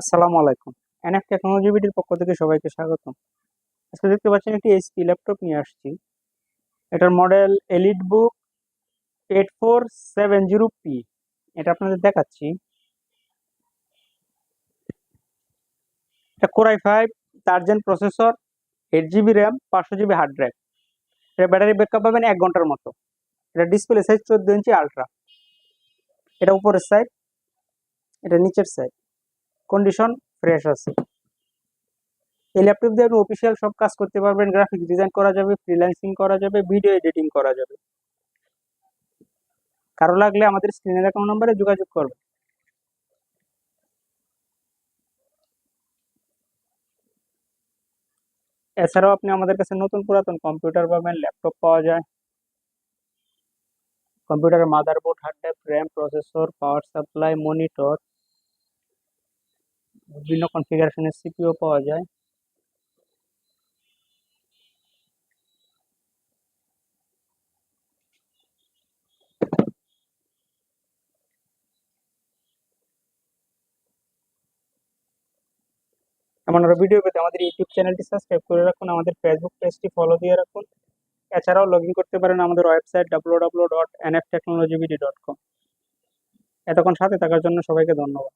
আসসালামু আলাইকুম। NF technology বিডির পক্ষ থেকে সবাইকে স্বাগতম। আজকে দেখতে পাচ্ছেন একটি এইচপি ল্যাপটপ নিয়ে আসছি। এটার model elite book eight four seven zero P এটা আপনাদের দেখাচ্ছি। এটা কোরাই ফাইভ চার্জেন প্রসেসর এইট জিবি র্যাম পাঁচশো জিবি হার্ড ড্রাইভ এটা ব্যাটারি ব্যাকআপ পাবেন এক ঘণ্টার মতো। এটা ডিসপ্লে সাইজ চোদ্দ ইঞ্চি আলট্রা এটা উপরের সাইড এটা নিচের সাইড কন্ডিশন ফ্রেশ আছে। এই ল্যাপটপ দিয়ে আপনি অফিসিয়াল সব কাজ করতে পারবেন গ্রাফিক ডিজাইন করা যাবে ফ্রিল্যান্সিং করা যাবে ভিডিও এডিটিং করা যাবে। কারও লাগলে আমাদের স্ক্রিনে দেখানো নম্বরে যোগাযোগ করবেন। এছাড়াও আপনি আমাদের কাছে নতুন পুরাতন কম্পিউটার পাবেন ল্যাপটপ পাওয়া যায়। কম্পিউটারের motherboard hard drive RAM processor power supply monitor বিভিন্ন কনফিগারেশনের সিপিও পাওয়া যায়। এমন ভিডিও পেতে আমাদের ইউটিউব চ্যানেলটি সাবস্ক্রাইব করে রাখুন, আমাদের ফেসবুক পেজটি ফলো দিয়ে রাখুন। এছাড়াও লগ করতে পারেন আমাদের website W W dot N dot com এতক্ষণ সাথে থাকার জন্য সবাইকে ধন্যবাদ।